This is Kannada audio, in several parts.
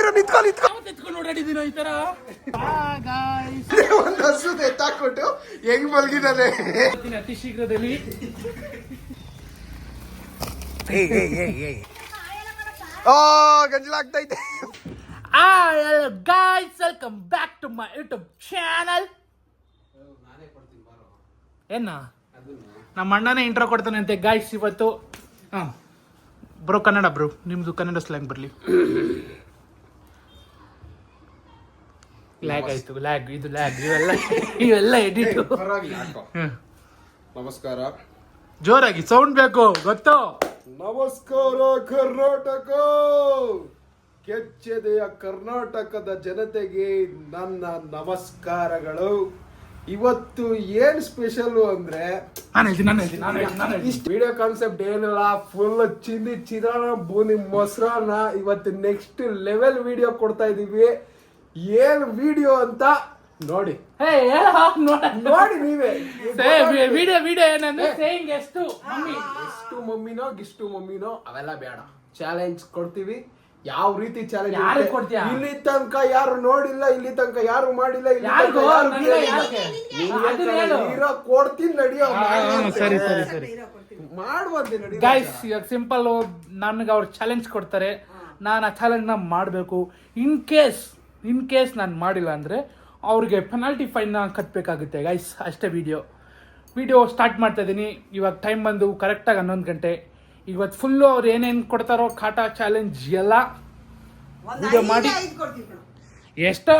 ಇರೋ ನಿಂತ್ಕೊಂಡು ನಿಂತ್ಕೊ ಎತ್ಕೊಂಡು ಓಡಾಡಿದ್ದೀನೋ ಈ ತರ? ಒಂದು ಹಸು ಎತ್ತಾಕ್ಬಿಟ್ಟು ಹೆಂಗ್ ಮಲಗಿದಾನೆ ಅತಿ ಶೀಘ್ರದಲ್ಲಿ ಓ ಗಂಜಲಾಗ್ತೈತೆ guys welcome back to my YouTube channel ಏನ? ನಮ್ಮ ಅಣ್ಣನೇ ಇಂಟ್ರೋ ಕೊಡ್ತಾನೆ ಅಂತೆ ಗಾಯ್ಸ್ ಇವತ್ತು. ಹಾಂ ಬ್ರೋ ಕನ್ನಡ ಬ್ರೋ ನಿಮ್ದು ಕನ್ನಡ ಸ್ಲ್ಯಾಂಗ್ ಬರಲಿ. ಲ್ಯಾಗ್ ಆಯ್ತು ಲ್ಯಾಗ್ ಇದು ಲ್ಯಾಗ್ ಇವೆಲ್ಲ ಇವೆಲ್ಲ ಎಡಿಟ್. ನಮಸ್ಕಾರ. ಜೋರಾಗಿ ಸೌಂಡ್ ಬೇಕು ಗೊತ್ತು? ನಮಸ್ಕಾರ ಕರ್ನಾಟಕ! ಕೆಚ್ಚೆದೆಯ ಕರ್ನಾಟಕದ ಜನತೆಗೆ ನನ್ನ ನಮಸ್ಕಾರಗಳು. ಇವತ್ತು ಏನ್ ಸ್ಪೆಷಲ್ ಅಂದ್ರೆ ಇಷ್ಟ ವಿಡಿಯೋ ಕಾನ್ಸೆಪ್ಟ್ ಏನಿಲ್ಲ ಫುಲ್ ಚಿಂದಿ ಚಿರಾಣ ಬೂನಿ ಮೊಸರನ್ನ ಇವತ್ತು ನೆಕ್ಸ್ಟ್ ಲೆವೆಲ್ ವಿಡಿಯೋ ಕೊಡ್ತಾ ಇದೀವಿ. ಏನ್ ವಿಡಿಯೋ ಅಂತ ನೋಡಿ. ನೋಡ. ನೋಡಿ ನೀವೇ. ವಿಡಿಯೋ ವಿಡಿಯೋ ಏನಂದ್ರೆ ಸೇಯಿಂಗ್ ಎಷ್ಟು ಮಮ್ಮಿ. ಎಷ್ಟು ಮಮ್ಮಿನೋ ಗಿಷ್ಟು ಮಮ್ಮಿನೋ ಅವೆಲ್ಲ ಬೇಡ. ಚಾಲೆಂಜ್ ಕೊಡ್ತೀವಿ. ಯಾವ ರೀತಿ ಚಾಲೆಂಜ್ ಯಾರು ಕೊಡ್ತೀಯಾ? ಇಲ್ಲಿ ತನಕ ಯಾರು ನೋಡಿಲ್ಲ ಇಲ್ಲಿ ತನಕ ಯಾರು ಮಾಡಿಲ್ಲ. ಹೀರೋ ಕೊಡ್ತೀನಿ ನಡಿಯೋ ಸರಿ ಸರಿ ಸರಿ. ಮಾಡುವಂತೆ ನಡಿ ಗೈಸ್ ಇವಾಗ ಸಿಂಪಲ್ ನನ್ಗೆ ಅವ್ರು ಚಾಲೆಂಜ್ ಕೊಡ್ತಾರೆ. ನಾನು ಆ ಚಾಲೆಂಜ್ನ ಮಾಡಬೇಕು. ಇನ್ ಕೇಸ್ ಇನ್ ಕೇಸ್ ನಾನು ಮಾಡಿಲ್ಲ ಅಂದರೆ ಅವ್ರಿಗೆ ಪೆನಾಲ್ಟಿ ಫೈನ್ನ ಕಟ್ಟಬೇಕಾಗುತ್ತೆ ಗೈಸ್ ಅಷ್ಟೇ ವಿಡಿಯೋ ವಿಡಿಯೋ ಸ್ಟಾರ್ಟ್ ಮಾಡ್ತಾ ಇದ್ದೀನಿ ಇವಾಗ ಟೈಮ್ ಬಂದು ಕರೆಕ್ಟಾಗಿ ಹನ್ನೊಂದು ಗಂಟೆ. ಇವತ್ತು ಫುಲ್ಲು ಅವ್ರು ಏನೇನು ಕೊಡ್ತಾರೋ ಕಾಟ ಚಾಲೆಂಜ್ ಎಲ್ಲ ವಿಡಿಯೋ ಮಾಡಿ. ಎಷ್ಟೋ?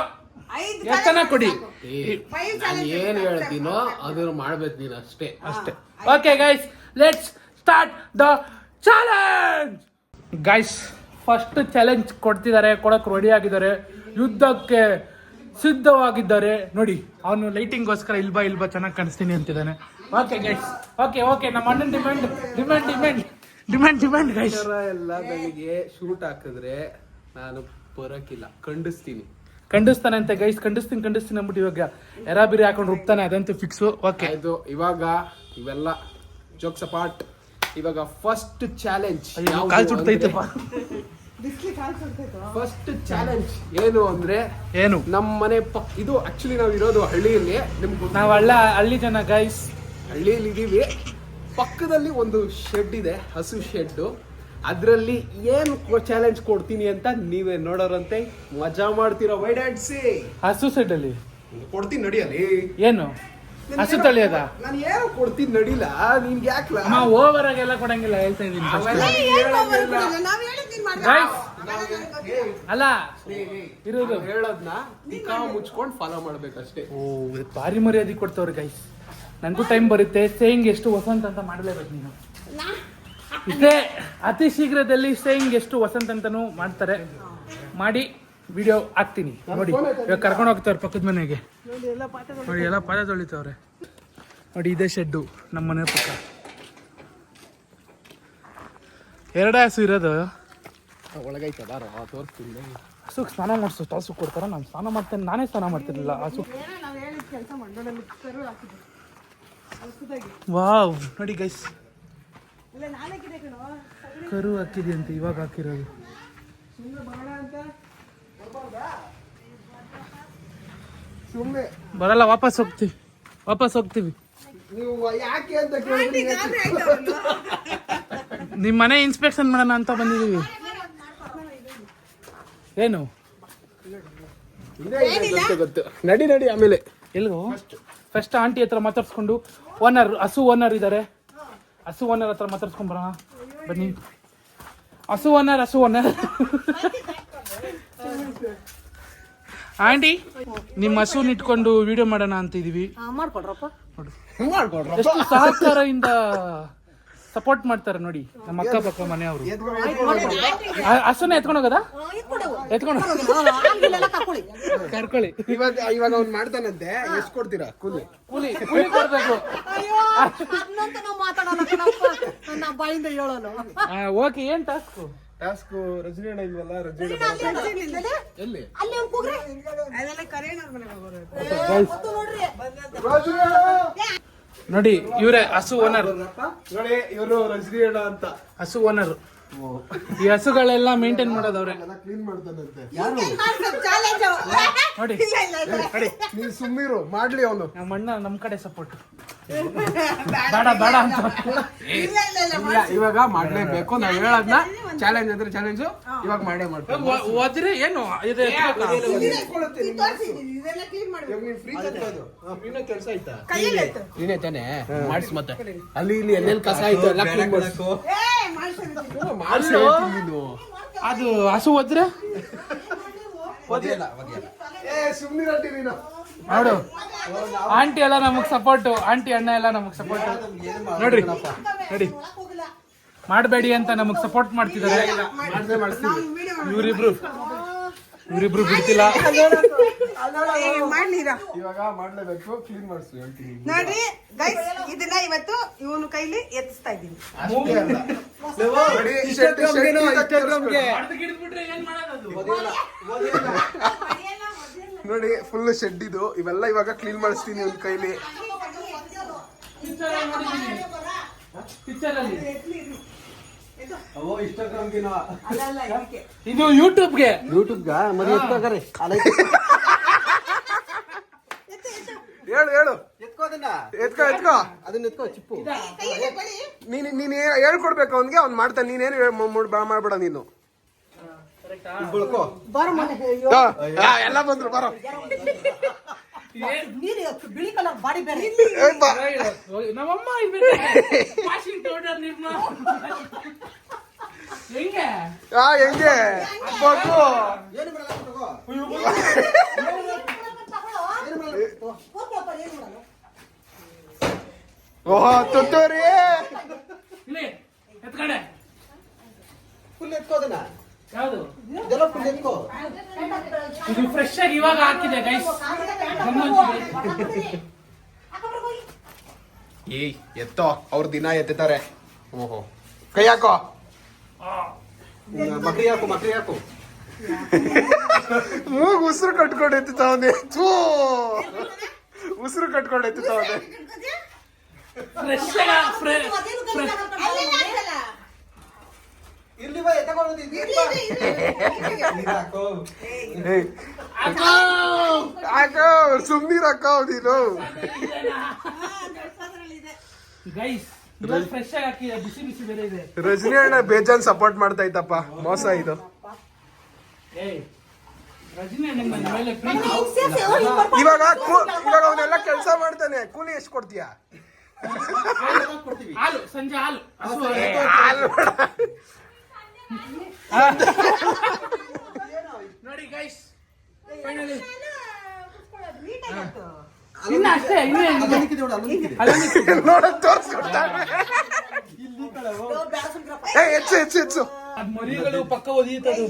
ಎಷ್ಟನ ಕೊಡಿ? ಏನು ಏನ್ ಹೇಳ್ತೀನೋ ಅದನ್ನು ಮಾಡ್ಬೇಕು ನೀನು ಅಷ್ಟೇ. ಅಷ್ಟೇ. Okay guys let's start the challenge guys first challenge ಕೊಡ್ತಿದ್ದಾರೆ ಕೊಡಕ್ ರೆಡಿ ಆಗಿದ್ದಾರೆ. ಯುದ್ಧಕ್ಕೆ ಸಿದ್ಧವಾಗಿದ್ದಾರೆ. ನೋಡಿ ಅವನು ಲೈಟಿಂಗ್ಗೋಸ್ಕರ ಇಲ್ಬಾ ಇಲ್ಬಾ ಚೆನ್ನಾಗಿ ಕಾಣಿಸ್ತೀನಿ ಅಂತಿದ್ದಾನೆ. ಓಕೆ ಗೈಸ್ ಓಕೆ ಓಕೆ ನಮ್ಮ ಅಣ್ಣನ demand demand demand demand demand guys ಎಲ್ಲ ಬೆಳಿಗ್ಗೆ ಶೂಟ್ ಹಾಕಿದ್ರೆ ನಾನು ಬರೋಕಿಲ್ಲ. ಖಂಡಿಸ್ತೀನಿ. ಖಂಡಿಸ್ತಾನೆ ಅಂತ ಗೈಸ್ ಖಂಡಿಸ್ತೀನಿ ಖಂಡಿಸ್ತೀನಿ ಅಂದ್ಬಿಟ್ಟು ಇವಾಗ ಎರಾಬಿರಿ ಹಾಕೊಂಡು ರುಬ್ತಾನೆ ಅದಂತೂ ಫಿಕ್ಸು ಓಕೆ ಇದು ಇವಾಗ ಇವೆಲ್ಲ ಜೋಕ್ಸ್ ಅಪಾರ್ಟ್ ಇವಾಗ ಫಸ್ಟ್ ಚಾಲೆಂಜ್ ಕಾಲ್ ಸುಡ್ತೈತಪ್ಪ ಫಸ್ಟ್ ಚಾಲೆಂಜ್ ಏನು ಅಂದ್ರೆ ಏನು? ನಮ್ಮ ಮನೆ ಪಕ್ ಇದು ಆಕ್ಚುಲಿ ನಾವು ಇರೋದು ಹಳ್ಳಿಯಲ್ಲಿ ನಿಮ್ಗೆ ನಾವು ಹಳ್ಳ ಹಳ್ಳಿ ಜನ ಗೈಸ್ ಹಳ್ಳಿಯಲ್ಲಿ ಇದೀವಿ. ಪಕ್ಕದಲ್ಲಿ ಒಂದು ಶೆಡ್ ಇದೆ ಹಸು ಶೆಡ್ ಅದರಲ್ಲಿ ಏನು ಚಾಲೆಂಜ್ ಕೊಡ್ತೀನಿ ಅಂತ ನೀವೇ ನೋಡೋರಂತೆ. ಮಜಾ ಮಾಡ್ತೀರ ವೈಡ್ ಆ್ಯಂಡ್ ಸೀ ಹಸು ಸೈಡಲ್ಲಿ ಕೊಡ್ತೀನಿ ನಡಿಯಲ್ಲಿ ಏನು? ಹಸು ತಳಿಯದ? ನಾನು ಏನು ಕೊಡ್ತೀನಿ ನಡಿಲ್ಲ ನಿನ್ಗೆ ಯಾಕಲ್ಲ ಅಮ್ಮ ಓವರ್ ಆಗಿ ಎಲ್ಲ ಕೊಡಂಗಿಲ್ಲ ಹೇಳ್ತಾ ಹೇಳಂಗಿಲ್ಲ. ಗೈಸ್ ಅಲ್ಲ ಇರೋದು. ಹೇಳೋದ್ನ ಮುಚ್ಕೊಂಡು ಫಾಲೋ ಮಾಡ್ಬೇಕಷ್ಟೇ. ಓ ಭಾರಿ ಮರ್ಯಾದೆ ಕೊಡ್ತವ್ರೆ ಗೈಸ್ ನನಗೂ ಟೈಮ್ ಬರುತ್ತೆ. ಸೇಯಿಂಗ್ ಎಷ್ಟು ವಸಂತ ಅಂತ ಮಾಡಲೇಬೇಕು ನೀನು. ಇದೇ ಅತಿ ಶೀಘ್ರದಲ್ಲಿ ಸೇಯಿಂಗ್ ಎಷ್ಟು ವಸಂತ ಅಂತಾನು ಮಾಡ್ತಾರೆ. ಮಾಡಿ ವಿಡಿಯೋ ಹಾಕ್ತೀನಿ. ನೋಡಿ ಇವಾಗ ಕರ್ಕೊಂಡು ಹೋಗ್ತಾರೆ ಪಕ್ಕದ ಮನೆಗೆ. ನೋಡಿ ಎಲ್ಲ ಪಾದ ತೊಳಿತವ್ರೆ. ನೋಡಿ ಇದೇ ಶೆಡ್ಡು ನಮ್ಮ ಮನೆ ಪಕ್ಕ. ಎರಡೇ ಹಸು ಇರೋದು. ಒಳಗೈತೆ ಬಾರ ತೋರಿಸ್ತೀನಿ. ಹಸುಗೆ ಸ್ನಾನ ಮಾಡಿಸು ಹಸು ಕೊಡ್ತಾರ ನಾನು ಸ್ನಾನ ಮಾಡ್ತೇನೆ ನಾನೇ ಸ್ನಾನ ಮಾಡ್ತಿರ್ಲಿಲ್ಲ ಹಸು ವಾವ್ ನೋಡಿ ಗೈಸ್ ಕರು ಹಾಕಿದೆ ಅಂತ ಇವಾಗ ಹಾಕಿರೋದು. ಸುಮ್ಮನೆ ಬರಲ್ಲ ವಾಪಸ್ ಹೋಗ್ತೀವಿ ವಾಪಸ್ ಹೋಗ್ತೀವಿ. ನೀವು ಯಾಕೆ ಅಂತ ಕೇಳಿದ್ರೆ ನಿಮ್ಮ ಮನೆ ಇನ್ಸ್ಪೆಕ್ಷನ್ ಮಾಡೋಣ ಅಂತ ಬಂದಿದ್ದೀವಿ ಏನು? ಇದೆ ಗೊತ್ತು ಗೊತ್ತು ನಡಿ ನಡಿ ಆಮೇಲೆ. ಎಲ್ಗೋ ಫಸ್ಟ್ ಆಂಟಿ ಹತ್ರ ಮಾತಾಡ್ಸ್ಕೊಂಡು ಓನರ್ ಹಸು ಓನರ್ ಇದ್ದಾರೆ ಹಸು ಓನರ್ ಹತ್ರ ಮಾತಾಡ್ಸ್ಕೊಂಡ್ ಬರೋಣ. ಬನ್ನಿ. ಹಸು ಓನರ್ ಹಸು ಓನರ್ ಆಂಟಿ ನಿಮ್ಮ ಹಸುನ ಇಟ್ಕೊಂಡು ವಿಡಿಯೋ ಮಾಡೋಣ ಅಂತ ಇದೀವಿ ಮಾಡ್ಕೊಡ್ರಪ್ಪ. ಎಷ್ಟು ಸಹಕಾರದಿಂದ ಸಪೋರ್ಟ್ ಮಾಡ್ತಾರೆ ನೋಡಿ ನಮ್ಮ ಅಕ್ಕ ಪಕ್ಕ ಮನೆಯವರು. ಹಸುನ ಎತ್ಕೊಂಡು ಹೋಗದ? ಎತ್ಕೊಂಡು ಕರ್ಕೊಳ್ಳಿ ಕರ್ಕೊಳ್ಳಿ. ಇವಾಗ ಇವಾಗ ಅವ್ನು ಮಾಡ್ತಾನಂತೆ ಎಷ್ಟು ಕೊಡ್ತೀರಾ? ಕೂಲಿ. ಕೂಲಿ ಕೂಲಿ ಕೊಡ್ಬೇಕು. ಓಕೆ ಏನ್ ಟಾಸ್ಕು ಟಾಸ್ಕ್ ರಜನಿ ಅಣ್ಣ ಇಲ್ವಲ್ಲ? ರಜನಿ ಎಲ್ಲಿ? ಅಲ್ಲಿ ಒಂದು ಕೂಗ್ರೆ? ನೋಡಿ ಇವರೇ ಹಸು ಓನರ್. ನೋಡಿ ಇವರು ರಜನಿ ಅಣ್ಣ ಅಂತ. ಹಸು ಓನರ್. ಈ ಹಸುಗಳೆಲ್ಲ ಮೇಂಟೈನ್ ಮಾಡೋದು ಅವ್ರೆ ಕ್ಲೀನ್ ಮಾಡ್ತಾನಂತೆ. ಚಾಲೆಂಜ್ ನೋಡಿ ಇಲ್ಲ ನೀನ್ ಸುಮ್ಮಿರು ಮಾಡ್ಲಿ ಅವನು. ನಮ್ಮ ಅಣ್ಣ ನಮ್ಮ ಕಡೆ ಸಪೋರ್ಟ್ ಬೇಡ ಬೇಡ ಅಂತ ಇಲ್ಲ ಇಲ್ಲ ಇಲ್ಲ ಇಲ್ಲ ಇವಾಗ ಮಾಡ್ಲೇಬೇಕು ನಾವ್ ಹೇಳದ್ನ ಚಾಲೆಂಜ್ ಅಂದ್ರೆ ಚಾಲೆಂಜ್ ಇವಾಗ ಮಾಡೇ ಮಾಡ್ತೀವಿ. ಏನು ಇದು. ನೀನೇ ತಾನೆ ಮಾಡಿಸ್ ಮತ್ತೆ. ಅಲ್ಲಿ ಇಲ್ಲಿ ಎಲ್ಲೆಲ್ಲಿ ಕಸ ಆಯ್ತು ಎಲ್ಲ ಕ್ಲೀನ್ ಮಾಡಿಸು. ಅದು ಹಸು ಹೋದ್ರೆ? ಏ ಸುಮ್ನಿರಟ್ಟಿ ನೀನು. ನೋಡು. ಆಂಟಿ ಎಲ್ಲ ನಮಗ್ ಸಪೋರ್ಟ್ ಆಂಟಿ ಅಣ್ಣ ಎಲ್ಲ ನಮಗ್ ಸಪೋರ್ಟ್ ನೋಡ್ರಿ. ನೋಡಿ. ಮಾಡಬೇಡಿ ಅಂತ ನಮಗ್ ಸಪೋರ್ಟ್ ಮಾಡ್ತಿದ್ದಾರೆ. ಇವರಿಬ್ರು. ಇವರಿಬ್ರು ಬಿಡ್ತಿಲ್ಲ. ಮಾಡ್ಲಿರಾ ಇವಾಗ ಮಾಡ್ಲೇಬೇಕು ಕ್ಲೀನ್ ಮಾಡಿಸ್ತೀವಿ ಹೇಳ್ತೀನಿ ಗೈಸ್ ಇದನ್ನ ಇವತ್ತು ಇವನು ಕೈಲಿ ಎತ್ತಿಸ್ತಾ ಇದ್ದೀನಿ. ನೋಡಿ ಫುಲ್ ಶೆಡ್ ಇದು. ಇವೆಲ್ಲ ಇವಾಗ ಕ್ಲೀನ್ ಮಾಡಿಸ್ತೀನಿ ಒಂದು ಕೈಲಿ. ಇದು ಯೂಟ್ಯೂಬ್ಗೆ ಯೂಟ್ಯೂಬ್ಗ ಮರಿ ಎತ್ಕೋಕರಿ ಹೇಳು ಹೇಳು. ಎತ್ಕೋದನ್ನ ಎತ್ಕೋ ಎತ್ಕೋ. ಅದನ್ನ ಎತ್ಕೋ ಚಿಪ್ಪು. ಕೈಯಲ್ಲಿ ನೀನು ನೀನ್ ಹೇಳ್ಕೊಡ್ಬೇಕು ಅವನ್ಗೆ ಅವ್ನ್ ಮಾಡ್ತಾನೆ. ನೀನೇನು ಮಾಡ್ಬೇಡ ನೀನು ಬಳ್ಕೋ ಬಾರೋ ಮನೆ ಆ, ಆ, ಎಲ್ಲ ಬಂದ್ರು ಬರೋ. ಬಿಳಿ ಕಲರ್ ಬಾಡಿ ಬೇರೆ. ನಮ್ಮಮ್ಮ ವಾಷಿಂಗ್ ಪೌಡರ್ ನಿಮ್ಮ. ಹೆಂಗೆ? ಆ ಹೆಂಗೆ? ಬಗ್ಗು. ಏನು ಮಾಡಲ್ಲ ತಗೋ. ಓಹೋ ತುತ್ತೂರಿ. ಇಲ್ಲಿ ಎತ್ಕಡೆ. ಫುಲ್ ಎತ್ಕೋದನ್ನ ಯಾವುದು? ಇದೆಲ್ಲ ಫುಲ್ ಎತ್ಕೋ. ಇದು ಫ್ರೆಶ್ ಆಗಿ ಇವಾಗ ಹಾಕಿದೆ ಗೈಸ್ ಏಯ್ ಎತ್ತೋ. ಅವ್ರ ದಿನ ಎತ್ತಿದ್ದಾರೆ. ಓಹೋ. ಕೈ ಹಾಕೋ. ಮಕ್ರಿ ಹಾಕು ಮಕ್ರಿ ಹಾಕು. ಮೂಗ್ ಉಸಿರು ಕಟ್ಕೊಂಡು ಎತ್ತುತ್ತವನೆ ಥೂ. ಉಸಿರು ಕಟ್ಕೊಂಡು ಎತ್ತುತ್ತವನೆ ಫ್ರೆಶ್ ಇಲ್ಲಿ ಬಾ ಎತ್ತಕೊಳ್ಳೋದು ಹಾಕೋ. ಏಯ್. ಹಾಕೋ. ನೀನು. ಗೈಸ್ ಫ್ರೆಶ್ ಆಗಿ ಹಾಕಿದೆ ಬಿಸಿ ಬಿಸಿ ಬೇರೆ ಇದೆ. ರಜನಿ ಅಣ್ಣ ಬೇಜಾನ್ ಸಪೋರ್ಟ್ ಮಾಡ್ತಾ ಇತ್ತಪ್ಪ ಮೋಸ ಇದು. ಇವಾಗ ಇವಾಗ ಅವನ್ನೆಲ್ಲ ಕೆಲಸ ಮಾಡ್ತಾನೆ. ಕೂಲಿ ಎಷ್ಟು ಕೊಡ್ತೀಯಾ? ಕೊಡ್ತೀವಿ ಹಾಲು ಸಂಜೆ ಹಾಲು. ನೋಡಿ ಗೈಸ್ ಫೈನಲಿ ಇನ್ನ ಅಷ್ಟೇ ಇನ್ನೇ ನೋಡಕ್ ತೋರ್ಸ್ಕೊಡ್ತಾನೆ ಹೆಚ್ಚು ಹೆಚ್ಚು ಹೆಚ್ಚು. ಮರಿಗಳು ಪಕ್ಕ ಒದಿಯುತ್ತದು.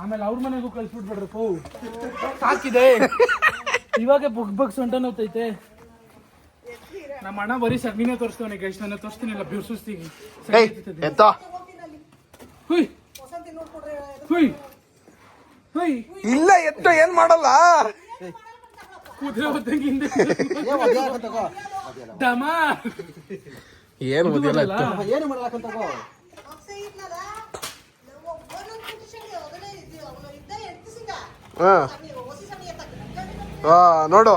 ಆಮೇಲೆ ಅವ್ರ ಮನೆಗೂ ಕಳ್ಸ್ಬಿಟ್ಬಿಡ್ರಿ ಪೋ ಸಾಕಿದೆ. ಇವಾಗ ಬುಗ್ ಬಗ್ ಸೊಂಟ ನೋತೈತೆ ನಮ್ಮ ಅಣ್ಣ ಬರೀ ಸಗಣಿನೇ ತೋರಿಸ್ತವನೆ ಗೈಸ್ ನನ್ನ ತೋರಿಸ್ತೀನಿಲ್ಲ ಬ್ಯೂ ಸುಸ್ತಿಗೆ. ಏಯ್ ಎತ್ತ ಹುಯ್. ಹುಯ್. ಹುಯ್. ಇಲ್ಲ ಎತ್ತ ಏನ್ ಮಾಡಲ್ಲ? ಕುದುರೆ ಒದ್ದಂಗೆ ಹಿಂದೆ. ಡಮ ಏನ್ ಓದಿಲ್ಲ ತಗೋ. ಹಾ ನೋಡು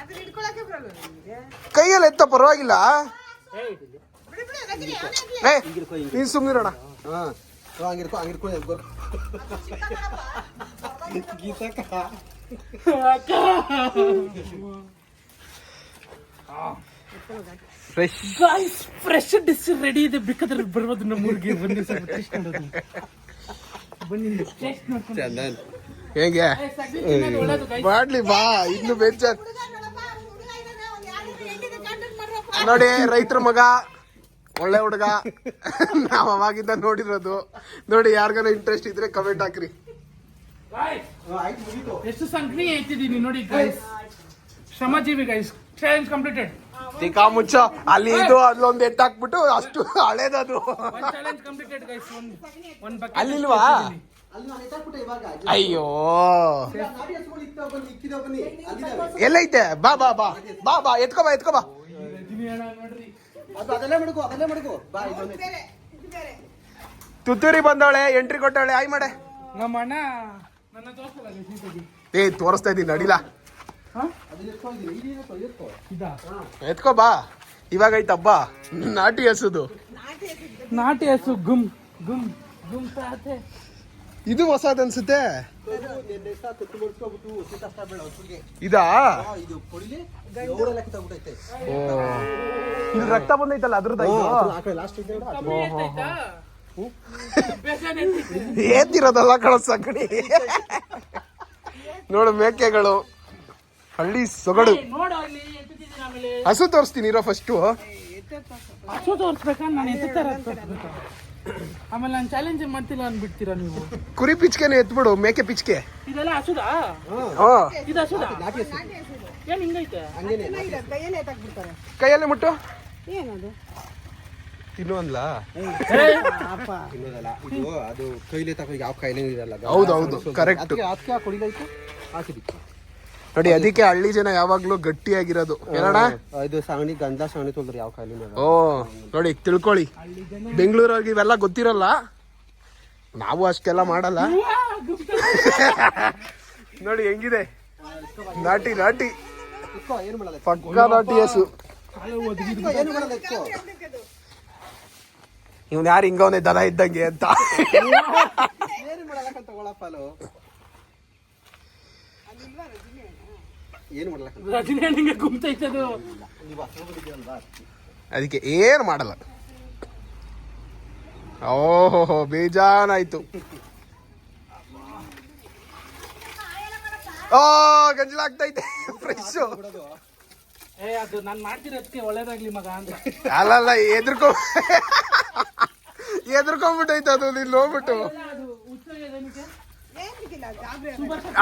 ಅದನ್ನ ಹಿಡ್ಕೊಳಕ್ಕೆ ಬರಲ್ಲ ನಿಮ್ಗೆ. ಕೈಯಲ್ಲಿ ಎತ್ತ ಪರವಾಗಿಲ್ಲ ಬಿಡಿ ಬಿಡಿ ರಜನಿ, ಅವನೇ ಇರ್ಲಿ. ಏ ನೀನು ಸುಮ್ನಿರೋಣ ಹಾ. ಹಂಗಿರ್ಕೊ, ಹಂಗಿರ್ಕೊ. ಗೀತಕ್ಕ. Fresh guys fresh dish ready ಇದೆ ಬೇಕಾದ್ರೆ ಬರ್ಬೋದು ನಮ್ಮೂರಿಗೆ ಬನ್ನಿ ಸ್ವಲ್ಪ ಟೇಸ್ಟ್ ಮಾಡೋದು ಬನ್ನಿ ಟೇಸ್ಟ್ ಚಂದನ್ ಹೇಗೆ. ಮಾಡ್ಲಿ ಬಾ ಇನ್ನು ಬೇಜಾರ್ ಹುಡುಗ ನೋಡಪ್ಪ, ಹುಡುಗ ಇದ್ದಾನೆ, ಅವ್ನು ಯಾರಿಗೂ ಹೆಂಗಿದೆ contact ಮಾಡ್ರಪ್ಪ. ನೋಡಿ ರೈತರ ಮಗ ಒಳ್ಳೆ ಹುಡುಗ. ನಾವ್ ಅವಾಗಿಂದ ನೋಡಿರೋದು. ನೋಡಿ ಯಾರಿಗಾನ ಇಂಟ್ರೆಸ್ಟ್ ಇದ್ರೆ ಕಮೆಂಟ್ ಹಾಕ್ರಿ. ಎಷ್ಟು ಸಂಘ್ನಿ ಐತಿದೀನಿ ನೋಡಿ ಗೈಸ್ ಶ್ರಮಜೀವಿ ಗೈಸ್ ಚಾಲೆಂಜ್ ಕಂಪ್ಲೀಟೆಡ್ ತಿಕಾ ಮುಚ್ಚ. ಅಲ್ಲಿ ಇದು ಅಲ್ಲೊಂದು ಎತ್ತಾಕ್ಬಿಟ್ಟು ಅಷ್ಟು ಹಳೇದದು. ಚಾಲೆಂಜ್ ಕಂಪ್ಲೀಟೆಡ್ ಗೈಸ್ ಅಲ್ಲಿಲ್ವಾ? ಅಲ್ಲಿ ನಾನು ಇವಾಗ ಅಯ್ಯೋ. ಎಲ್ಲೈತೆ ಬಾ ಬಾ ಬಾ. ಬಾ ಬಾ ಎತ್ಕೋ ಬಾ ಎತ್ಕೋ ಬಾ. ಅದು ಅದಲ್ಲೇ ಮಡಗು ಅದಲ್ಲೇ ಮಡಗು. ಬಾ ಇದೊಂದು ತುತ್ತೂರಿ ಬಂದವಳೆ ಎಂಟ್ರಿ ಕೊಟ್ಟವಳೆ ಆಯ್ ಮಾಡೆ. ನಮ್ಮ ಅಣ್ಣ ಏ ತೋರಿಸ್ತಾ ಇದ್ದೀನಿ ನಡಿಲ. ಎತ್ಕೊ, ಎತ್ಕೊ. ಇದಾ? ಎತ್ಕೋ ಬಾ. ಇವಾಗ ಐತ ಹಬ್ಬ ನಾಟಿ ಹಸುದು ನಾಟಿ ಹಸು ಗುಮ್ ಗುಮ್ ಗುಮ್ ಇದು ಹೊಸದ್ ಅನ್ಸುತ್ತೆ? ಇದು. ಇದಾ ರಕ್ತ ಬಂದೈತಲ್ಲ ಅದ್ರದ್ದು ಕಳಸ ಕಡೆ ಲಾಸ್ಟ್ ಇದೆ ನೋಡು, ಅದು. ಏತಿರೋದಲ್ಲ ಕಳ ಸಗಣಿ ನೋಡು ಮೇಕೆಗಳು. ಹಳ್ಳಿ ಸೊಗಡು. ಹಸು ತೋರಿಸ್ತೀನಿ ಇರೋ ಫಸ್ಟು ಹಸು ತೋರಿಸ್ಬೇಕಾ? ನಾನು ಆಮೇಲೆ ನಾನು ಚಾಲೆಂಜ್ ಮಾಡ್ತಿಲ್ಲ ಅಂದ್ಬಿಡ್ತೀರಾ ನೀವು? ಕುರಿ ಪಿಚ್ಕೆನೆ ಎತ್ಬಿಡು ಮೇಕೆ ಪಿಚ್ಕೆ. ಇದೆಲ್ಲ ಹಸುದಾ? ಹಾ. ಇದು ಹಸುದಾ. ಏನ್ ಹಿಂಗೈತೆ? ಹಂಗೇನೆ ಕೈಯಲ್ಲೇ ಮುಟ್ಟು? ಏನದು? ತಿನ್ನು ಅನ್ಲಾ ಅಪ್ಪ. ತಿನ್ನೋದಲ್ಲ ಇದು ಅದು ಕೈಲಿ ತಗೋ ಯಾವ ಕಾಯಿಲೆ ಇರಲ್ಲ. ಹೌದು, ಹೌದು, correct. ಅದಕ್ಕೆ ಕೊಡಿಲೈತೆ ನೋಡಿ ಅದಕ್ಕೆ ಹಳ್ಳಿ ಜನ ಯಾವಾಗ್ಲೂ ಗಟ್ಟಿಯಾಗಿರೋದು. ಏನಣ್ಣ? ಇದು ಸಗಣಿ ಗಂಧ ಸಾವಣಿ ತೊಳ್ದ್ರೆ ಯಾವ ಕಾಯಿಲೆ ಓ ನೋಡಿ ತಿಳ್ಕೊಳ್ಳಿ. ಬೆಂಗಳೂರಿಗೆ ಇವೆಲ್ಲ ಗೊತ್ತಿರಲ್ಲ? ನಾವು ಅಷ್ಟೆಲ್ಲ ಮಾಡಲ್ಲ. ನೋಡಿ ಹೆಂಗಿದೆ? ನಾಟಿ ನಾಟಿ. ಪಕ್ಕ ನಾಟಿ ಹಸು. ಇವ್ನು ಯಾರು ಹಿಂಗವನೇ ದನ ಇದ್ದಂಗೆ ಅಂತ. ಏನು ಮಾಡಲ್ಲ. ರಜನಿ ಗುಮ್ತೈತೆ ಅದು. ನೀವು ಅದಕ್ಕೆ ಏನು ಮಾಡಲ್ಲ. ಓಹೋ ಬೇಜಾನಾಯ್ತು ಓ ಗಂಜಲಾಗ್ತೈತೆ ಫ್ರೆಶ್ ಏ ಅದು ನಾನು ಮಾಡ್ತಿರೋದಕ್ಕೆ ಒಳ್ಳೇದಾಗ್ಲಿ ಮಗ ಅಂತ. ಅಲ್ಲಲ್ಲ ಎದ್ರಕೊ ಎದ್ರಕೊಂಬಿಟ್ಟೈತೆ ಅದು ನೀನ್ ನೋಡ್ಬಿಟ್ಟು.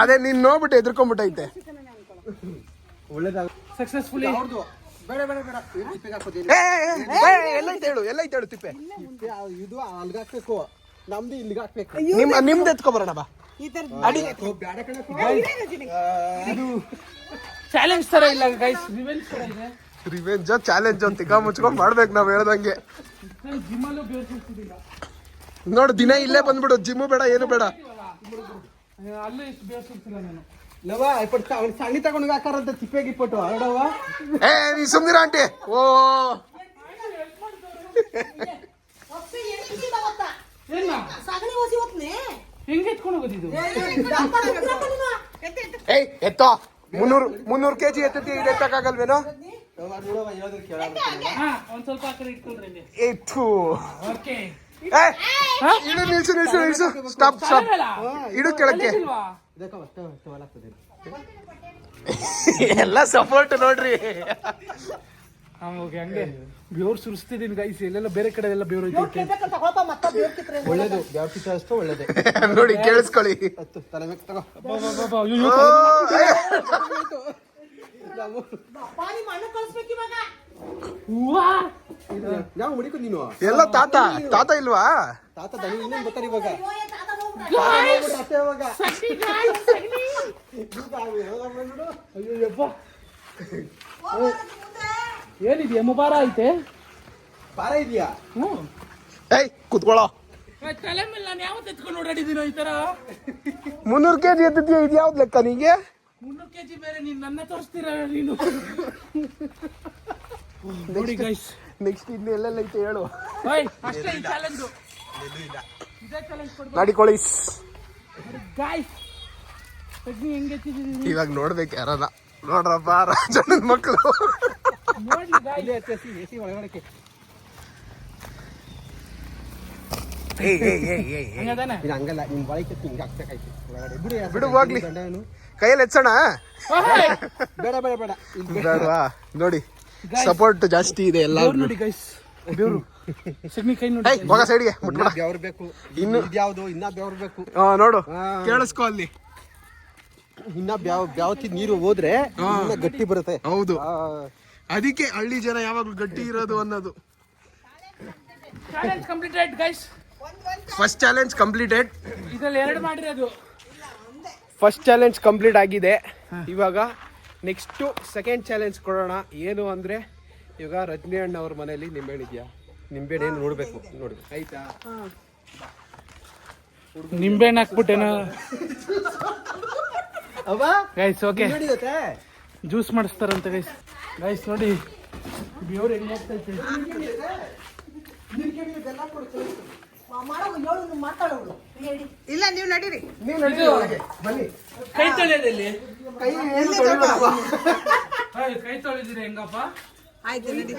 ಅದು ನೀನ್ ನೋಡ್ಬಿಟ್ಟು ಎದ್ರಕೊಂಡ್ಬಿಟ್ಟೈತೆ ಒಳ್ಳೇದಾಗ ಸಕ್ಸಸ್ಫುಲಿ ಅವ್ರದ್ದು ಬೇಡ ಬೇಡ ಬೇಡ. ಏನು ತಿಪ್ಪಿಗೆ ಹಾಕೋದು ಏ, ಏ, ಏ, ಎಲ್ಲೈತೆ ಹೇಳು ಎಲ್ಲೈತೆ ಹೇಳು ತಿಪ್ಪೆ. ತಿಪ್ಪೆ ಆ- ಇದು ಅಲ್ಗೆ ಹಾಕ್ಬೇಕು. ನಮ್ದು ಇಲ್ಲಿಗೆ ಹಾಕ್ಬೇಕು. ನಿಮ್ ನಿಮ್ದು ಎತ್ಕೊಬರೋಣ ಬಾ. ಈ ತರ ಓ, ಬ್ಯಾಡ ಕಣಪ್ಪ. ಚಾಲೆಂಜ್ ತರ ಇಲ್ಲ ಗೈಸ್ ರಿವೆಂಜ್ ತರ ಇದೆ. ರಿವೆಂಜ್ ಚಾಲೆಂಜ್ ಅಂತ ತಿಕ್ಕ ಮುಚ್ಕೊಂಡ್ ಮಾಡ್ಬೇಕು ನಾವ್ ಹೇಳ್ದಂಗೆ. ನೋಡು ದಿನ ಇಲ್ಲೇ ಬಂದ್ಬಿಡು. ಜಿಮ್ಮು ಬೇಡ ಏನು ಬೇಡ. ಅಲ್ಲೂ ಇಷ್ಟು ನಾನು? ಲವ ಇಪ್ಪತ್ತು ಅವ್ನು ಸಣ್ಣ ತಗೊಂಡು ಹಾಕಾರಂತ ತಿಪ್ಪೆಗೆ ಇಪ್ಪಟ್ಟು ಹರಡವ ಏ ನೀ ಸುಮ್ನಿರ ಆಂಟಿ. ಓ. ಏನ ಸಗಣಿ ಓಸಿ ಹೊತ್ನೆ ಹೆಂಗೆ ಎತ್ಕೊಂಡು ಹೋಗೋದಿದು? ಏಯ್ ಎತ್ತೋ. ಮುನ್ನೂರು ಮುನ್ನೂರು ಕೆಜಿ ಎತ್ತತಿ ಇದು ಎತ್ತಕ್ಕಾಗಲ್ವೇನೋ? ಒಂದ್ ಸ್ವಲ್ಪ ಆ ಕಡೆ ಇಟ್ಕೊಳ್ರಿ ಎತ್ತು ಓಕೆ. ಏ ಇಡು ನಿಲ್ಸು ನಿಲ್ಸು ನಿಲ್ಸು. ಸ್ಟಾಪ್ ಸ್ಟಾಪ್ ಇಡು ಕೆಳಕ್ಕೆ. ಇದಕ್ಕೆ ಅಷ್ಟೇ ಅಷ್ಟೇ ಆಗ್ತದೆ ಎಲ್ಲ ಸಪೋರ್ಟ್ ನೋಡ್ರಿ. ಹಂಗೆ. ಬೇವ್ರು ಸುರಿಸ್ತಿದ್ದೀನಿ ಗೈಸ್ ಎಲ್ಲೆಲ್ಲ ಬೇರೆ ಕಡೆ ಎಲ್ಲ ಬೇವ್ರು ಐತೆ ತಗೊಳಪ್ಪ ಮತ್ತೆ ಬೇರೆ ಕಿತ್ರೆ ಒಳ್ಳೇದು. ಯಾವ ಅಷ್ಟು ಒಳ್ಳೇದೇ. ನೋಡಿ ಕೇಳಿಸ್ಕೊಳ್ಳಿ. ಹತ್ತು ತಲೆ ಮೇಲೆ ತಗೋ. ಯಾವ ಹುಡುಕು ನೀನು? ಎಲ್ಲ ತಾತ ತಾತ ಇಲ್ವಾ? ತಾತ ದನಿ ಇನ್ನೇನು ಬರ್ತಾರೆ ಇವಾಗ? ಅಯ್ಯೋ, ಏ ತಾತ ನೋಡ್ಬಿಡ. ಹೋಗ್ಬಿಡು ಅಷ್ಟೇ ಇವಾಗ ಅಯ್ಯಪ್ಪ ಹೋಗ್ಬಾರ್ದು ಮುಂದೆ. ಏನಿದೆ ಮುಬಾರ ಐತೆ? ಪಾರ ಇದೆಯಾ? ಹ್ಞೂ. ಏಯ್ ಕುತ್ಕೊಳ್ಳೋ. ತಲೆ ಮೇಲೆ ನಾನು ಯಾವತ್ತು ಎತ್ಕೊಂಡು ಓಡಾಡಿದ್ದೀನೋ ಈ ತರ ಮುನ್ನೂರು ಕೆಜಿ ಎತ್ತಿದ್ಯಾ? ಇದು ಯಾವ್ದು ಲೆಕ್ಕ ನಿಂಗೆ? ಮುನ್ನೂರು ಕೆಜಿ ಬೇರೆ ನೀನು ನನ್ನ ತೋರಿಸ್ತೀರ ನೀನು? ನೋಡಿ ಗೈಸ್ ನೆಕ್ಸ್ಟ್ ಇನ್ನು ಎಲ್ಲೆಲ್ಲ ಐತೆ ಹೇಳು. ಓಯ್ ಅಷ್ಟೇ ಈ ಚಾಲೆಂಜು ಎತ್ತಿದ್ದೀವಿ ಇವಾಗ ನೋಡ್ಬೇಕು ಯಾರಲ್ಲ ನೋಡ್ರಪ್ಪ ರಾಜಣ್ಣನ ಮಕ್ಕಳು ಬಿಡು ಹೋಗ್ಲಿ. ಕೈಯಲ್ಲಿ ಎಚ್ಚಣ ಬೇಡ ಬೇಡ ಬೇಡ. ಬೇಡವಾ? ನೋಡಿ ಸಪೋರ್ಟ್ ಜಾಸ್ತಿ ಇದೆ ಎಲ್ಲ ನೋಡಿ ಗೈಸ್ ಬೆವ್ರು ಸಿಗ್ನಿ ಕೈ ನೋಡಿ. ಹೋಗ ಸೈಡ್ಗೆ ಮುಟ್ಬೇಡ. ಬೆವ್ರು ಬೇಕು? ಇನ್ನು- ಇದ್ಯಾವುದು? ಇನ್ನ ಬೆವ್ರು ಬೇಕು? ಹಾ ನೋಡು. ಕೇಳಿಸ್ಕೊ ಅಲ್ಲಿ. ಇನ್ನ ಬ್ಯಾವ್ ಬ್ಯಾವತಿ ನೀರು ಹೋದ್ರೆ ಇನ್ನ ಗಟ್ಟಿ ಬರುತ್ತೆ. ಹೌದು. ಅದಕ್ಕೆ ಹಳ್ಳಿ ಜನ ಯಾವಾಗ್ಲೂ ಗಟ್ಟಿ ಇರೋದು ಅನ್ನೋದು. Challenge completed guys first challenge completed ಇದು ಇದ್ರಲ್ಲಿ ಎರಡು ಮಾಡಿರೋದು ಫಸ್ಟ್ ಚಾಲೆಂಜ್ ಕಂಪ್ಲೀಟ್ ಆಗಿದೆ. ಇವಾಗ ನೆಕ್ಸ್ಟು ಸೆಕೆಂಡ್ ಚಾಲೆಂಜ್ ಕೊಡೋಣ. ಏನು ಅಂದರೆ ಇವಾಗ ರಜನಿ ಅಣ್ಣ ಅವ್ರ ಮನೆಯಲ್ಲಿ ನಿಂಬೆಹಣ್ಣು ಇದೆಯಾ? ನಿಂಬೆಹಣ್ಣು ಏನು ನೋಡಬೇಕು? ನೋಡ್ಬೇಕು. ಆಯ್ತಾ? ನಿಂಬೆಹಣ್ಣು ಹಾಕ್ಬಿಟ್ಟೇನೋ ಅವ ಗೈಸ್ ಓಕೆ ಜ್ಯೂಸ್ ಮಾಡಿಸ್ತಾರಂತೆ ಗೈಸ್ ಗೈಸ್ ನೋಡಿ. ಬೆವ್ರು ಹೆಂಗ್ ಇಲ್ಲ ನೀವು ನಡೀರಿ. ನೀವು ನಡೀರಿ ಒಳಗೆ. ಬನ್ನಿ. ಕೈ. ಕೈ ತೊಳೆದಿರಿ ಹೆಂಗಪ್ಪ? ಆಯ್ತು ನಡೀರಿ.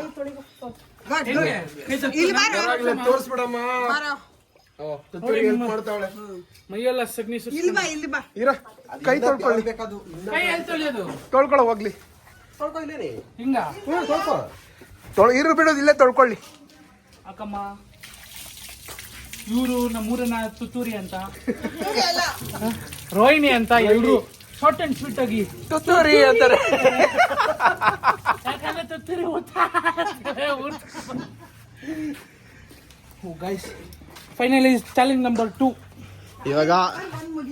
ಹೆಂಗೆ? ಕೈ ಇಲ್ಲಿ ಬಾರೋ. ಪರವಾಗಿಲ್ಲ, ಬಾರೋ. ಓ, ತುತ್ತೂರಿ help ಮಾಡ್ತಾವಳೆ? ಮೈಯೆಲ್ಲ ಸಗ್ನಿ ಸುತ್ತ ಇಲ್ಲಿ ಬಾ ಇಲ್ಲಿ ಬಾ. ಇರ ಕೈ ತೊಳ್ಕೊಳ್ಳಿ. ಕೈ ಎಲ್ಲಿ ತೊಳೆಯೋದು? ತೊಳ್ಕೊಳ್ಳೋ ಹೋಗ್ಲಿ. ಹಿಂಗ? ತೊಳ್ ಇರು ಬಿಡೋದು ಇಲ್ಲೇ ತೊಳ್ಕೊಳ್ಳಿ. ಅಕ್ಕಮ್ಮ ಇವರು ನಮ್ಮೂರನ ತುತ್ತೂರಿ ಅಂತ. ರೋಹಿಣಿ ಅಂತ ಎಲ್ರು. ಶಾರ್ಟ್ ಅಂಡ್ ಸ್ವೀಟ್ ಆಗಿ. ತುತ್ತೂರಿ ಅಂತಾರೆ. ಯಾಕಂದ್ರೆ ತುತ್ತೂರಿ ಊಟ guys finally challenge number two ಇವಾಗ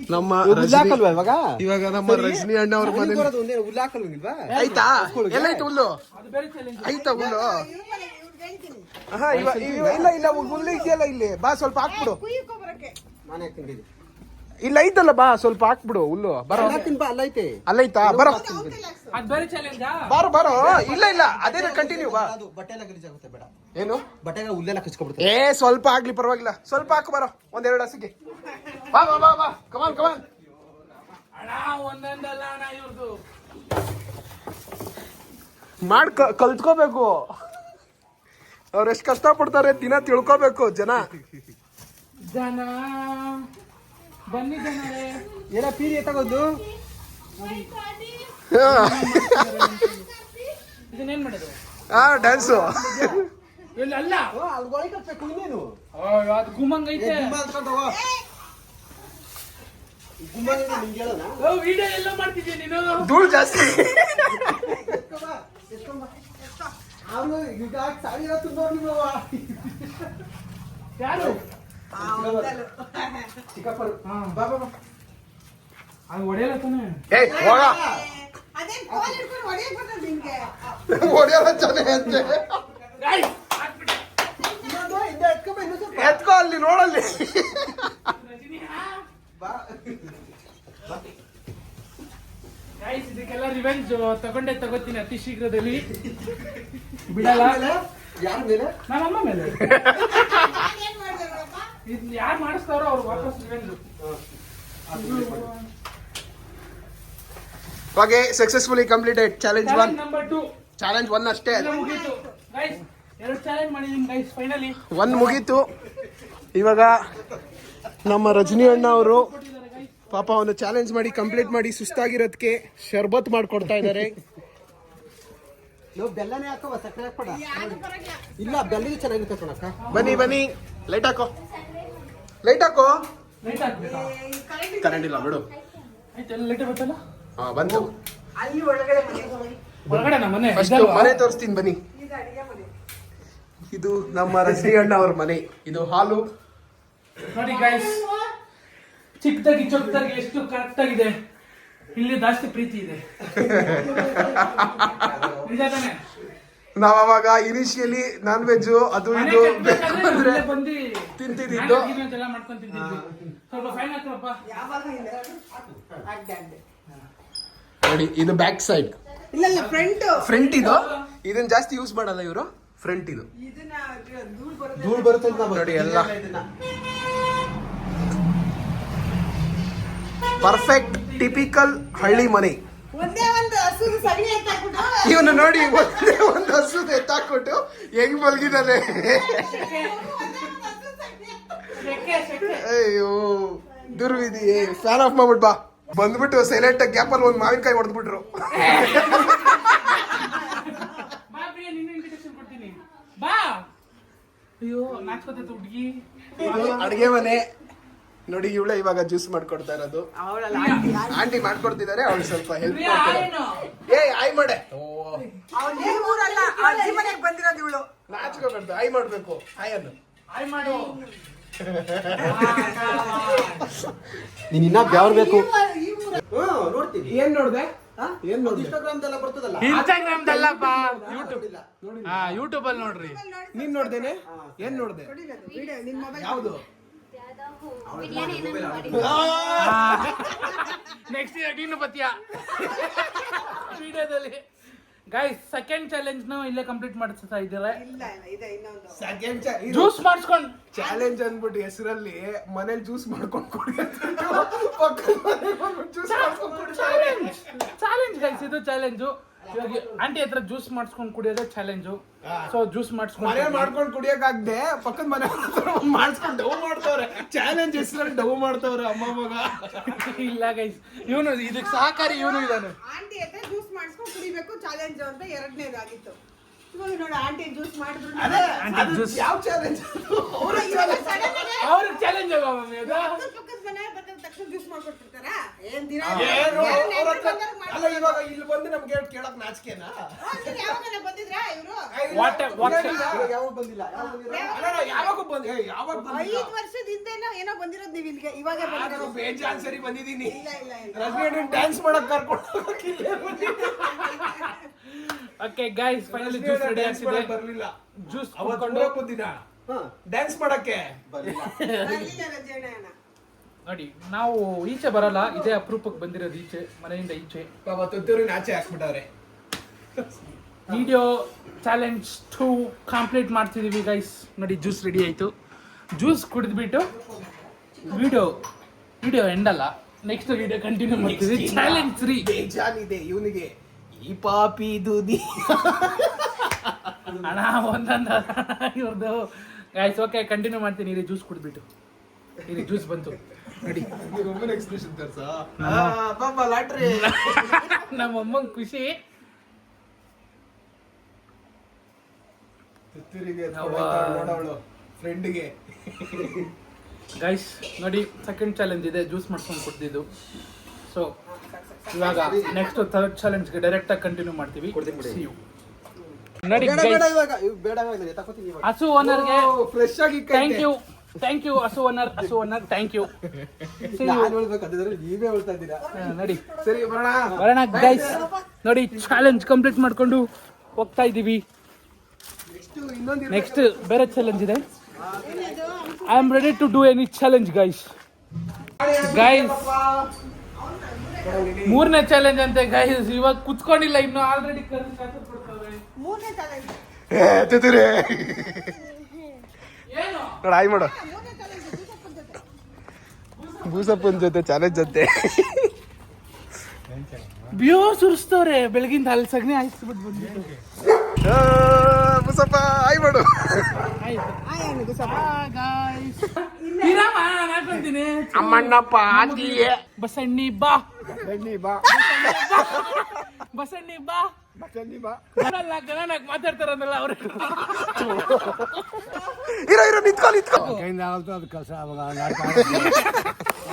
ನಮ್ಮ ಹುಲ್ಲಾಕಲ್ವಾ ಇವಾಗ? ಇವಾಗ ನಮ್ಮ ರಜನಿ ಅಣ್ಣ ಅವ್ರ ಮನೇಲಿ ಹುಲ್ಲಾಕಲ್ವಾ ಆಯ್ತಾ? ಎಲ್ಲೈತೆ ಹುಲ್ಲು ಅದು ಬೇರೆ ಚಾಲೆಂಜ್ ಆಯ್ತಾ ಹುಲ್ಲು ಹಾ ಇವಾಗ ಇವ- ಇವ- ಇಲ್ಲ ಇಲ್ಲ ಹುಲ್ಲು ಇದೆಯಲ್ಲ ಇಲ್ಲಿ. ಬಾ ಸ್ವಲ್ಪ ಹಾಕ್ಬಿಡು. ಮನೆ ಬರಕ್ಕೆ ನಾನೇ ಹಾಕ್ತೀನಿ ಇಲ್ಲ ಐತಲ್ಲ ಬಾ ಸ್ವಲ್ಪ ಹಾಕ್ಬಿಡು ಹುಲ್ಲು. ಬರೋ. ಹಾಕ್ತೀನಿ ಬಾ ಅಲ್ಲ ಐತೆ. ಅಲ್ಲೈತಾ ಬರೋ. ಅದು ಬೇರೆ ಚಾಲೆಂಜಾ ಬಾರೋ ಬಾರೋ. ಇಲ್ಲ ಇಲ್ಲ ಅದೇ ಕಂಟಿನ್ಯೂ ಬಾ. ಅದು ಬಟ್ಟೆ ಎಲ್ಲ ಗಲೀಜಾಗುತ್ತೆ ಬೇಡ. ಏನು? ಬಟ್ಟೆಗೆ ಹುಲ್ಲೆಲ್ಲ ಕಚ್ಕೊಬಿಡುತ್ತೆ. ಏ ಸ್ವಲ್ಪ ಆಗ್ಲಿ ಪರವಾಗಿಲ್ಲ. ಸ್ವಲ್ಪ ಹಾಕು ಬರೋ. ಒಂದೆರಡು ಹಸಿಗೆ. ಬಾ ಬಾ ಬಾ ಬಾ. ಕಮಾನ್ ಕಮಾನ್ ಅಣ್ಣ ಒಂದೊಂದಲ್ಲ ಅಣ್ಣ ಮಾಡ್ ಕಲ್ತ್ಕೋಬೇಕು. ಅವ್ರು ಎಷ್ಟು ಕಷ್ಟಪಡ್ತಾರೆ ದಿನ ತಿಳ್ಕೋಬೇಕು ಜನ. ಜನ. ಬನ್ನಿ ಜನರೇ. ಏನ ಪೀರಿ ಎತ್ತಗೋದು ಇದನ್ನೇನ್ ಮಾಡೋದು? ಹಾ ಡ್ಯಾನ್ಸು ಇಲ್ಲ ಅಲ್ಲ? ಅಲ್ಲಿ ಒಳಗೆ ಕಟ್ಬೇಕು ಇನ್ನೇನು? ಅದು ಗುಮ್ಮಂಗ್ ಐತೆ. ವಿಡಿಯೋ ಎಲ್ಲ ಮಾಡ್ತಿದ್ಯಾ ನೀನು? ಧೂಳು ಜಾಸ್ತಿ. ಅವನು ಈಗ ಸಾರಿ ತುಂಬ ಯಾರು? ಚಿಕ್ಕಪ್ಪರು. ಹಾ. ಬಾ ಬಾ ಬಾ ಅದು ಹೊಡೆಯಲ್ಲ ತಾನೆ ಏ ಹೋಗ. ಹೊಡೆಯಲ್ಲ ಅಂತೆ ಎತ್ಕೋ ಅಲ್ಲಿ ನೋಡಲ್ಲಿ. ಇದಕ್ಕೆಲ್ಲ ರಿವೆಂಜ್ ತಗೊಂಡೆ ತಗೋತೀನಿ ಅತಿ ಶೀಘ್ರದಲ್ಲಿ. ಬಿಡಲ್ಲ? ಯಾರ ಮೇಲೆ? ನಮ್ಮಮ್ಮ ಮೇಲೆ. ಇದು ಯಾರು ಮಾಡಿಸ್ತಾರೋ ಅವ್ರು ವಾಪಸ್ okay successfully completed challenge one number two challenge one ಅಷ್ಟೇ. ಮುಗೀತು. ಗೈಸ್ ಎರಡು ಚಾಲೆಂಜ್ ಮಾಡಿದೀನಿ ಗೈಸ್ ಫೈನಲಿ ಒನ್ ಮುಗೀತು. ಇವಾಗ ನಮ್ಮ ರಜನಿ ಅಣ್ಣ ಅವರು ಪಾಪ ಒಂದು ಚಾಲೆಂಜ್ ಮಾಡಿ ಕಂಪ್ಲೀಟ್ ಮಾಡಿ ಸುಸ್ತಾಗಿರೋದಕ್ಕೆ ಶರ್ಬತ್ ಮಾಡ್ಕೊಡ್ತಾ ಇದ್ದಾರೆ. ನಾವು ಬೆಲ್ಲನೇ ಹಾಕವ ಸಕ್ಕರೆ ಹಾಕ್ಬೇಡ. ಇಲ್ಲ ಬೆಲ್ಲ ಚೆನ್ನಾಗಿರುತ್ತೆ ಕಣಕ್ಕ. ಬನ್ನಿ ಬನ್ನಿ. ಲೈಟ್ ಹಾಕೋ. ಲೈಟ್ ಹಾಕೋ. ಲೈಟ್ ಹಾಕ್ಬೇಕಾ? ಕರೆಂಟ್ ಇಲ್ಲ ಬಿಡು. ಆಯ್ತು ಎಲ್ಲ ಲೈಟ್ ಬರ್ತಲ್ಲ ಹಾ ಬಂತು. ಅಲ್ಲಿ ಒಳಗಡೆ ಮನೆ ಒಳಗಡೆ ನಮ್ಮ ಮನೆ? ಫಸ್ಟ್? ಮನೆ ತೋರಿಸ್ತೀನಿ ಬನ್ನಿ. ಇದು ನಮ್ಮ ರಜನಿ ಅಣ್ಣ ಅವ್ರ ಮನೆ. ಇದು ಹಾಲು. ನೋಡಿ ಗೈಸ್ ಚಿಕ್ಕದಾಗಿ ಚೊಕ್ಕದಾಗಿ ಎಷ್ಟು ಕರೆಕ್ಟ್ ಆಗಿದೆ ಇಲ್ಲಿ ಜಾಸ್ತಿ ಪ್ರೀತಿ ಇದೆ. ನಿಜ ತಾನೆ? ನಾವ್ ಅವಾಗ ಇನಿಷಿಯಲಿ ನಾನ್ ವೆಜ್ ಅದು ಇದು ತಿಂತಿದ್ದು ಅಂದ್ರೆ ನೋಡಿ ಇದು ಬ್ಯಾಕ್ ಸೈಡ್ ಇಲ್ಲ ಇಲ್ಲ ಫ್ರಂಟ್ ಫ್ರಂಟ್ ಇದು? ಇದನ್ನ ಜಾಸ್ತಿ ಯೂಸ್ ಮಾಡಲ್ಲ ಇವರು? ಫ್ರಂಟ್ ಇದು. ಇದನ್ನ ಧೂಳ್ ಬರುತ್ತೆ. ಧೂಳು ಬರುತ್ತೆ ಅಂತ ನೋಡಿ ಎಲ್ಲ. ಇದನ್ನ. ಪರ್ಫೆಕ್ಟ್ ಟಿಪಿಕಲ್ ಹಳ್ಳಿ ಮನೆ. ಒಂದೇ ಒಂದು ಹಸುರು ಸಗಣಿ ಅಂತ ಇವನು ನೋಡಿ ಒಂದೇ ಒಂದು ಹಸು ಎತ್ತಾಕ್ಬಿಟ್ಟು ಹೆಂಗ್ ಮಲಗಿದಾನೆ? ಅಯ್ಯೋ ದುರ್ವಿಧಿ ಫ್ಯಾನ್ ಆಫ್ ಮಾಡ್ಬಿಟ್ ಬಾ. ಬಂದ್ಬಿಟ್ಟು ಸೈಲೆಂಟ್ ಗ್ಯಾಪ್ ಅಲ್ಲಿ ಒಂದು ಮಾವಿನಕಾಯಿ ಹೊಡೆದ್ಬಿಟ್ರು ಬಾ ಪ್ರಿಯ ನಿನ್ನ ಇನ್ವಿಟೇಷನ್ ಕೊಡ್ತೀನಿ. ಬಾ. ಅಯ್ಯೋ ನಾಚ್ಕೋತೈತೆ ಹುಡುಗಿ. ಅಡಿಗೆ ಮನೆ. ನೋಡಿ ಇವಳೆ ಇವಾಗ ಜ್ಯೂಸ್ ಮಾಡ್ಕೊಡ್ತಾ ಇರೋದು. ಆಂಟಿ ಮಾಡ್ಕೊಡ್ತಿದ್ದಾರೆ ಅವಳು ಸ್ವಲ್ಪ ಹೆಲ್ಪ್ ಮಾಡ್ತಾರೆ ಏನು ಏ ಆಯ್ ಮಾಡೆ. ಬಂದಿರೋದು ಇವಳು. ನಾಚ್ಕೋಬಾರ್ದು ಆಯ್ ಮಾಡ್ಬೇಕು. ಆಯ್ ಅನ್ನು. ಆಯ್ ಮಾಡು. ನೀನ್ ಇನ್ನ ಯಾವ್ದು ಬೇಕು. ನೋಡ್ತೀನಿ. ಏನ್ ನೋಡ್ದೆ? ಹಾ? ಏನ್ ಅದು ನೋಡ್ದೆ ಇನ್ಸ್ಟಾಗ್ರಾಮ್ದೆಲ್ಲ ಬರ್ತದಲ್ಲ ಇನ್ಸ್ಟಾಗ್ರಾಮ್ದಲ್ಲಪ್ಪ ಯೂಟ್ಯೂಬ್ ಹಾ ಯೂಟ್ಯೂಬ್ ಅಲ್ಲಿ ನೋಡ್ರಿ. ನೀನ್ ನೋಡ್ದೇನೆ? ಏನ್ ನೋಡ್ದೆ? ವಿಡಿಯೋ ನಿನ್ ಮೊಬೈಲ್ ಯಾವ್ದು ನೆಕ್ಸ್ಟ್ ನೀನು ಬತ್ತೀಯ ವಿಡಿಯೋದಲ್ಲಿ ಗೈಸ್ ಸೆಕೆಂಡ್ ಚಾಲೆಂಜ್ನ ಇಲ್ಲೇ ಕಂಪ್ಲೀಟ್ ಮಾಡಿಸ್ತಾ ಇದ್ದೀರಾ? ಇಲ್ಲ ಇಲ್ಲ ಇದೆ ಇನ್ನೊಂದು. ಸೆಕೆಂಡ್ ಜ್ಯೂಸ್ ಮಾಡಿಸ್ಕೊಂಡು. ಚಾಲೆಂಜ್ ಅಂದ್ಬಿಟ್ಟು ಹೆಸರಲ್ಲಿ ಮನೇಲಿ ಜ್ಯೂಸ್ ಮಾಡ್ಕೊಂಡು ಕುಡಿ ಚಾಲೆಂಜ್ ಚಾಲೆಂಜ್ ಗೈಸ್ ಇದು ಚಾಲೆಂಜು ಇವಾಗ ಆಂಟಿ ಹತ್ರ ಜ್ಯೂಸ್ ಮಾಡಿಸ್ಕೊಂಡು ಕುಡಿಯೋದೇ ಚಾಲೆಂಜು ಸೊ ಜ್ಯೂಸ್ ಮನೆ ಮಾಡಿಸ್ಕೊಂಡು ಮಾಡ್ಕೊಂಡು ಕುಡಿಯಕ್ಕಾಗ್ದೆ ಪಕ್ಕದ ಮನೆ ಮಾಡಿಸ್ಕೊಂಡು ಡವ್ ಮಾಡ್ತವ್ರೆ. ಚಾಲೆಂಜ್ ಹೆಸರಲ್ಲಿ ಡವ್ ಮಾಡ್ತವ್ರೆ ಅಮ್ಮ ಮಗ. ಇಲ್ಲ ಗೈಸ್ ಇವನು ಇದಕ್ಕೆ ಸಹಕಾರಿ ಇವನು ಇದಾನೆ ಆಂಟಿ ಹತ್ರ ಜ್ಯೂಸ್ ಮಾಡಿಸ್ಕೊಂಡು ಕುಡಿಬೇಕು ಚಾಲೆಂಜ್ ಅಂತ ಎರಡನೇದಾಗಿತ್ತು. ಇವಾಗ ನೋಡಿ ಆಂಟಿ ಜ್ಯೂಸ್ ಮಾಡಿದ್ರು. ಅದು ಜ್ಯೂಸ್ ಯಾವ ಚಾಲೆಂಜ್ ಅವ್ರಿಗೆ ಚಾಲೆಂಜ್ ಮಮ್ಮಿ ಅದು? ಪಕ್ಕದ ಪಕ್ಕದ ಮನೆ ಬಂದ ತಕ್ಷಣ ಜ್ಯೂಸ್ ಮಾಡ್ಕೊಟ್ಟಿರ್ತಾರ? ಏನ್ ದಿನ? ಏನು ಯಾರ್ ಅವ್ರ ಹತ್ರ- ಅಲ್ಲ ಇವಾಗ ಇಲ್ಲಿ ಬಂದು ನಮ್ಗೆ ಕೇಳಕ್ ನಾಚಿಕೆನಾ? ಯಾವಾಗ ಬಂದಿದ್ರಾ ಇವ್ರು? ಯಾವಾಗ ಬಂದಿಲ್ಲ? ಯಾವಾಗ ಬಂದಿಲ್ಲ ಅಲ್ಲ, ಅಲ್ಲ, ಯಾವಾಗ ಬಂದ್ ಏ, ಯಾವಾಗ ಐದ್ ಏನೋ ಬಂದಿರೋದು ನೀವು ಇಲ್ಲಿಗೆ ಇವಾಗ ಬಂದಿರೋದು. ಬೇಜಾನ್ ಸರಿ ಬಂದಿದ್ದೀನಿ. ಇಲ್ಲ ಇಲ್ಲ ಇಲ್ಲ. ರಜನಿ ಡ್ಯಾನ್ಸ್ ಮಾಡಕ್ ಕರ್ಕೊಂಡು okay guys finally juice ready ಆಗಿದೆ ಬರಲಿಲ್ಲ. ಜ್ಯೂಸ್ ಅವತ್ತು ಹಾ ಡ್ಯಾನ್ಸ್ ಮಾಡಕ್ಕೆ. ಬರಲಿಲ್ಲ. ಬರ್ಲಿಲ್ಲ ರಜೆಣ್ಣ ನೋಡಿ ನಾವು ಈಚೆ ಬರಲ್ಲ ಇದೇ ಅಪರೂಪಕ್ಕೆ ಬಂದಿರೋದು ಈಚೆ ಮನೆಯಿಂದ ಈಚೆ. ಪಾಪ ತುತ್ತೂರಿನ ಆಚೆ ಹಾಕ್ಬಿಟ್ಟವ್ರೆ. ವಿಡಿಯೋ ಚಾಲೆಂಜ್ ಟು ಕಂಪ್ಲೀಟ್ ಮಾಡ್ತಿದ್ದೀವಿ ಗೈಸ್ ನೋಡಿ ಜ್ಯೂಸ್ ರೆಡಿ ಆಯಿತು. ಜ್ಯೂಸ್ ಕುಡಿದ್ಬಿಟ್ಟು ವಿಡಿಯೋ ವಿಡಿಯೋ ಎಂಡಲ್ಲ ನೆಕ್ಸ್ಟ್ ವಿಡಿಯೋ ಕಂಟಿನ್ಯೂ ಮಾಡ್ತೀವಿ ಚಾಲೆಂಜ್ ತ್ರೀ ಇದೆ ಇವನಿಗೆ. ಈ ಪಾಪಿ ದೂದಿ ಅಣ್ಣ ಒಂದೊಂದ ಇವ್ರದ್ದು ಗೈಸ್ ಓಕೆ ಕಂಟಿನ್ಯೂ ಮಾಡ್ತೀನಿ. ಇಲ್ಲಿ ಜ್ಯೂಸ್ ಕುಡಿದ್ಬಿಟ್ಟು. ಇಲ್ಲಿ ಜ್ಯೂಸ್ ಬಂತು. ನೋಡಿ. ಎಕ್ಸ್ಪ್ರೆಷನ್ ತರ್ಸ. ಪಾಪ ಲಾಟ್ರಿ. ನಮ್ಮ ಅಮ್ಮಂಗೆ ಖುಷಿ. ತುತ್ತೂರಿಗೆ ಫ್ರೆಂಡ್ಗೆ ಗೈಸ್ ನೋಡಿ ಸೆಕೆಂಡ್ ಚಾಲೆಂಜ್ ಇದೆ. ಜ್ಯೂಸ್ ಮಾಡ್ಕೊಂಡು ಕೊಡ್ತಿದ್ದು ಸೊ ಇವಾಗ ನೆಕ್ಸ್ಟ್ ಥರ್ಡ್ ಚಾಲೆಂಜ್ಗೆ ಡೈರೆಕ್ಟಾಗಿ ಕಂಟಿನ್ಯೂ ಮಾಡ್ತೀವಿ. ಹಸು ಓನರ್ಗೆ ಫ್ರೆಶ್ ಆಗಿ ಥ್ಯಾಂಕ್ ಯು ಥ್ಯಾಂಕ್ ಯು ಹಸು ಓನರ್ ಹಸು ಓನರ್ ಥ್ಯಾಂಕ್ ಯು ನೀವೇ ಹೇಳ್ತಾ ಇದ್ದೀರಾ? ನೋಡಿ. ಸರಿ ಬರೋಣ. ಬರೋಣ ಗೈಸ್ ನೋಡಿ ಚಾಲೆಂಜ್ ಕಂಪ್ಲೀಟ್ ಮಾಡ್ಕೊಂಡು ಹೋಗ್ತಾ ಇದ್ದೀವಿ ನೆಕ್ಸ್ಟ್ ಇನ್ನೊಂದು ನೆಕ್ಸ್ಟ್ ಬೇರೆ ಚಾಲೆಂಜ್ ಇದೆ. I am ready to do any challenge guys guys ಮೂರನೇ ಚಾಲೆಂಜ್ ಅಂತೆ ಗೈಸ್ ಇವಾಗ ಕುತ್ಕೊಂಡಿಲ್ಲ ಇನ್ನು ಆಲ್ರೆಡಿ ಮೂರನೇ ಚಾಲೆಂಜ್ ನೋಡ ಆಯ್ ಮಾಡು. ಮೂರನೇ ಚಾಲೆಂಜ್ ಬೂಸಪ್ಪನ ಜೊತೆ. ಚಾಲೆಂಜ್ ಜೊತೆ ಬಿಯೋ ಸುರಿಸ್ತವ್ರೆ ಬೆಳಗಿಂದ ಅಲ್ಲಿ ಸಗಣಿ ಹಾಯಿಸ್ಬಿಟ್ಟು ಬಂದ್ಬಿಟ್ಟು. ಬೂಸಪ್ಪ ಆಯ್ ಮಾಡು. ಆಯ್ತು. ಬಸಣ್ಣಿ ಇರಮ್ಮ, ನಾನ್ ಹಾಕೊಂತೀನಿ. ಅಮ್ಮಣ್ಣಪ್ಪ ಆತಿಯೇ ಬಸಣ್ಣಿ ಬಾ ಬನ್ನಿ ಬಾ ಬಸಣ್ಣಿ ಬಾ ಬನ್ನಿ ಬಾ ಬರಲ್ಲ ಕನ್ನಡಕ್ ಮಾತಾಡ್ತಾರಂದ್ರಲ್ಲ ಅವ್ರು ಇರೋ ಇರೋ ನಿಂತ್ಕೊ ನಿಂತ್ಕೊ ಕೈಯಿಂದ ಆಗುತ್ತೆ ಅದು ಕೆಲಸ ಅವಾಗ